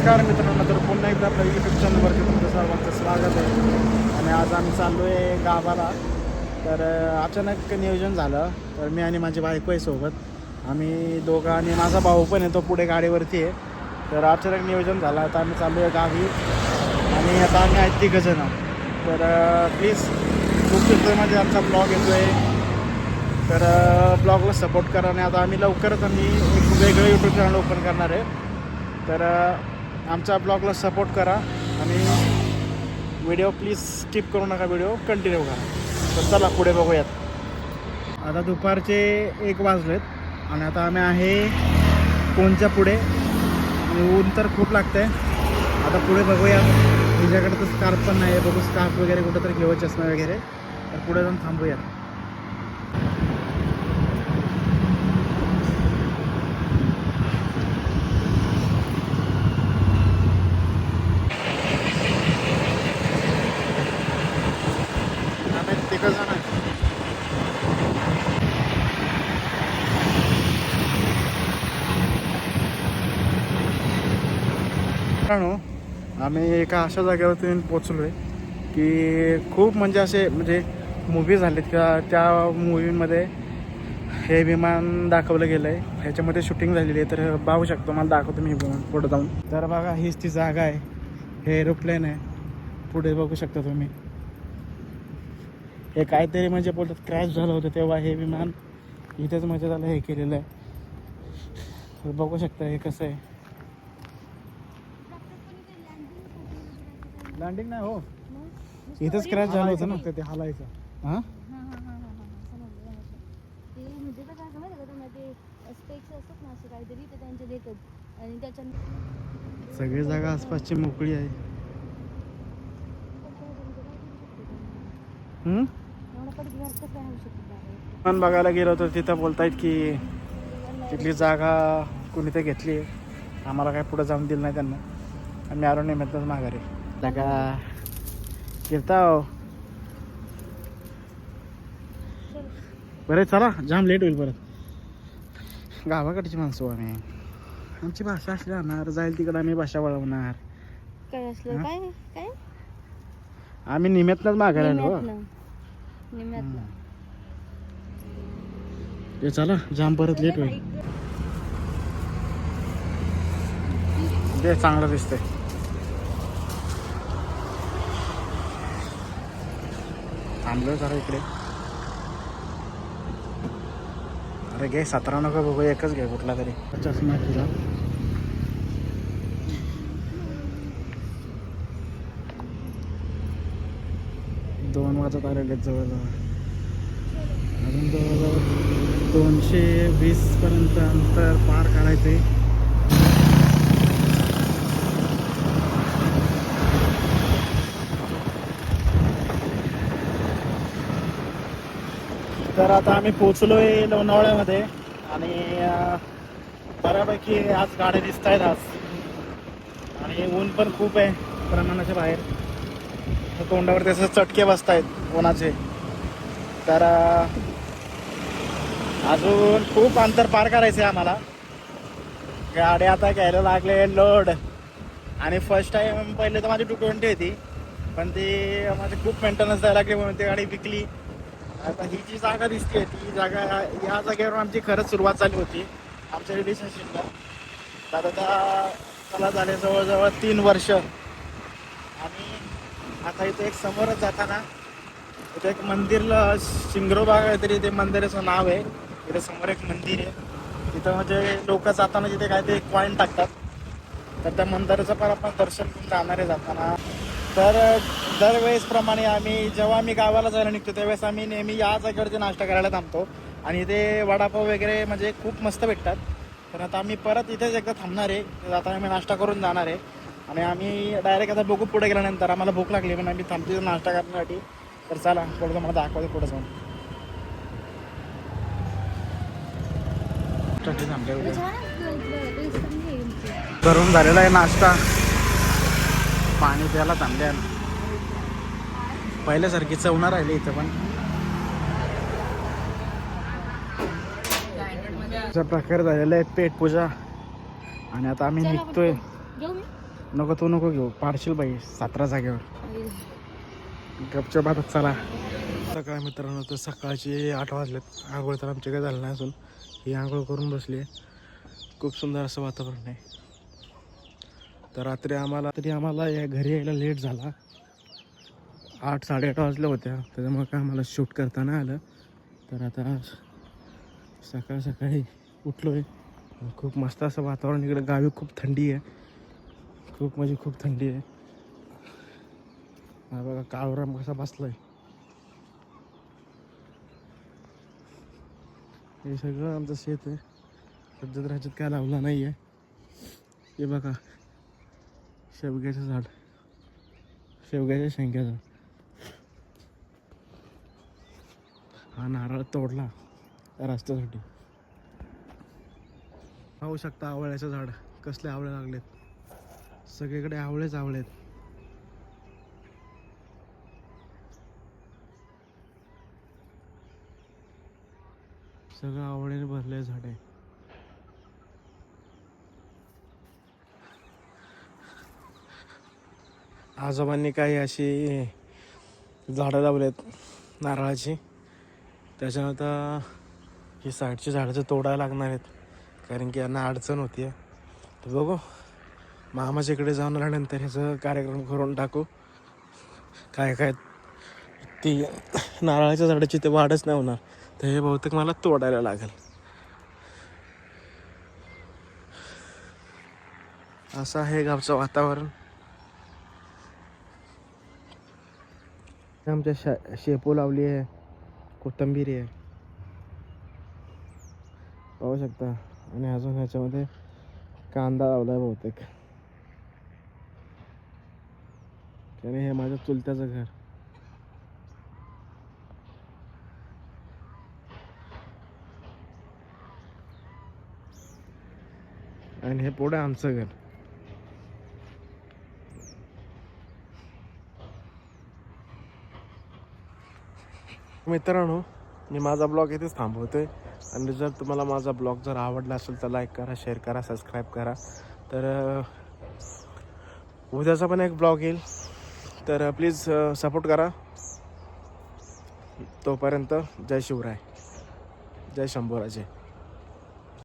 नमस्कार मित्रांनो तर पुन्हा एकदा आपल्या यूट्यूब चॅनलवरती तुमचं सर्वांचं स्वागत आहे. आणि आज आम्ही चाललो आहे गावाला. तर अचानक नियोजन झालं. तर मी आणि माझी बायको आहे सोबत. आम्ही दोघं आणि माझा भाऊ पण आहे तो पुढे गाडीवरती आहे. तर अचानक नियोजन झालं. आता आम्ही चाललो आहे गावी. आणि आता आम्ही आहेत तिघंजण तर प्लीज खूप म्हणजे आमचा ब्लॉग येतो आहे तर ब्लॉगला सपोर्ट करा. आणि आता आम्ही लवकरच आम्ही एक वेगळं यूट्यूब चॅनल ओपन करणार आहे. तर आमच्या ब्लॉगला सपोर्ट करा आणि व्हिडिओ प्लीज स्किप करू नका व्हिडिओ कंटिन्यू करा. तर चला पुढे बघूयात. आता दुपारचे एक वाजलेत आणि आता आम्ही आहे कोणच्या पुढे? आणि ऊन तर खूप लागतं आहे आता पुढे बघूया तुझ्याकडे तर स्कार्फ पण नाही आहे बघू स्कार्फ वगैरे कुठं तरी घेऊ चष्मा वगैरे. तर पुढे जाऊन थांबूयात आम्ही तिघं जण आहे मित्रांनो आम्ही एका अशा जागेवरती पोचलो आहे की खूप म्हणजे असे म्हणजे मूवी झालेत किंवा त्या मूवीमध्ये हे विमान दाखवलं गेलं आहे ह्याच्यामध्ये शूटिंग झालेली आहे तर पाहू शकतो. मला दाखवतो मी विमान पुढे जाऊन. तर बघा हीच ती जागा आहे. हे एरोप्लेन आहे. पुढे बघू शकता तुम्ही. हे काहीतरी म्हणजे बोलतात क्रॅश झालं होतं तेव्हा हे विमान इथेच म्हणजे त्याला हे केलेलं आहे. तर बघू शकता हे कसं आहे. लँडिंग नाही हो. इथेच क्रॅश झालं होतं ना ते हालायचं. हां? सगळी जागा आसपासची मोकळी आहे. पण बघायला गेलो तर तिथं बोलतायत की तिथली जागा कुणी ते घेतली आहे. आम्हाला काय पुढं जाऊन दिलं नाही त्यांना. आम्ही आलो निमित्तच माघारी. जागा कीर्ताव बरं चला जाम लेट होईल परत. गावाकडची माणसं आम्ही. आमची भाषा अशी राहणार जाईल तिकडं आम्ही भाषा वळवणार. काय आम्ही निमित्तच माघारी आलो हो. ते चला जाम परत लेट होईल. ते चांगलं दिसतंय. थांबलोय जरा इकडे. अरे घे सतरा नका बघू एकच घे कुठला तरी. चष्मा तुझा. दोन वाजत आलेले आहेत जवळजवळ. अजून जवळजवळ दोनशे वीस पर्यंत अंतर पार काढायचे तर आता आम्ही पोचलोय लोणावळ्यामध्ये आणि बऱ्यापैकी आज गाड्या दिसत आहेत आज. आणि ऊन पण खूप आहे प्रमाणाच्या बाहेर. तर तोंडावर त्याचे चटके बसत आहेत उन्हाचे. तर अजून खूप अंतर पार करायचं आहे आम्हाला. गाडी आता घ्यायला लागले लोड. आणि फर्स्ट टाइम पहिले तर माझी टू ट्वेंटी होती. पण ती माझी खूप मेंटेनन्स द्यायला लागली म्हणून ती गाडी विकली. आता ही जी जागा दिसते ती जागा या जागेवर आमची खरंच सुरुवात झाली होती आमच्या रिलेशनशिपला तर आता त्याला झाले जवळजवळ तीन वर्ष. आणि आता इथे एक समोरच जाताना इथे एक मंदिरला शिंगरोबा काहीतरी ते मंदिराचं नाव आहे. तिथे समोर एक मंदिर आहे. तिथं म्हणजे लोक जाताना तिथे काय ते कॉईन टाकतात. तर त्या मंदिराचं पण आपण दर्शन करून जाणार आहे जाताना. तर दरवेळेस प्रमाणे आम्ही जेव्हा आम्ही गावाला जायला निघतो त्यावेळेस आम्ही नेहमी या जागेवरती नाश्ता करायला थांबतो. आणि इथे वडापाव वगैरे म्हणजे खूप मस्त भेटतात. तर आता आम्ही परत इथेच एकदा थांबणार आहे. आता आम्ही नाश्ता करून जाणार आहे. आणि आम्ही डायरेक्ट आता बघू पुढे गेल्यानंतर. आम्हाला भूक लागली पण आम्ही थांबतो इथं नाश्ता करण्यासाठी. तर चला पुढे मला दाखवते पुढे जाऊन. करून झालेला आहे नाश्ता. पाणी प्यायला थांबले पहिल्यासारखी चवणार राहिली इथं पण. अशा प्रकारे झालेला आहे पेट पूजा. आणि आता आम्ही निघतोय. नको तू नको घेऊ. पाडशील बाई सातरा जागेवर. गपच्या बातात चला. सकाळ मित्रांनो तर सकाळचे आठ वाजलेत. आंघोळ तर आमच्या काय झालं नाही अजून. ही आंघोळ करून बसली आहे. खूप सुंदर असं वातावरण आहे. तर रात्री आम्हाला तरी आम्हाला या घरी यायला लेट झाला. आठ साडेआठ वाजल्या होत्या. त्याच्यामुळे काय आम्हाला शूट करता नाही आलं. तर आता सकाळ सकाळी उठलो आहे खूप मस्त असं वातावरण इकडं. गावी खूप थंडी आहे. खूप म्हणजे खूप थंडी आहे. हा बघा काळोराम कसा बसलाय. हे सगळं आमचं शेत आहे. सध्या राज्यात काय लावलं नाही आहे हे बघा शेवग्याचं झाड. शेवग्याच्या शेंग्याचं. हा नारळ तोडला रस्त्यासाठी. पाहू शकता आवळ्याचं झाड. कसले आवळे लागलेत. सगळीकडे आवळेच आवळेत. सगळं आवडीने भरले झाड. आहे आजोबांनी काही अशी झाडं लावलेत नारळाची. त्याच्यानंतर ही साईडची झाडं तर तोडायला लागणार आहेत कारण की यांना अडचण होती आहे तर बघू मामाच्या इकडे जाऊन आल्यानंतर ह्याचं कार्यक्रम करून टाकू. काय काय ती नारळाच्या झाडाची ते वाढच नाही होणार. तर हे बहुतेक मला तोडायला लागेल. असं आहे गावचं वातावरण. आमच्या शा शेपू लावली आहे. कोथंबीर आहे. पाहू शकता. आणि अजून ह्याच्यामध्ये कांदा लावला आहे बहुतेक. आणि हे माझ्या चुलत्याचं घर. आणि हे पुढे आमचं घर. मित्रांनो मी माझा ब्लॉग इथेच थांबवतोय. आणि जर तुम्हाला माझा ब्लॉग जर आवडला असेल तर लाईक करा शेअर करा सबस्क्राईब करा. तर उद्याचा पण एक ब्लॉग येईल. तर प्लीज सपोर्ट करा. तोपर्यंत जय शिवराय. जय शंभूराजे.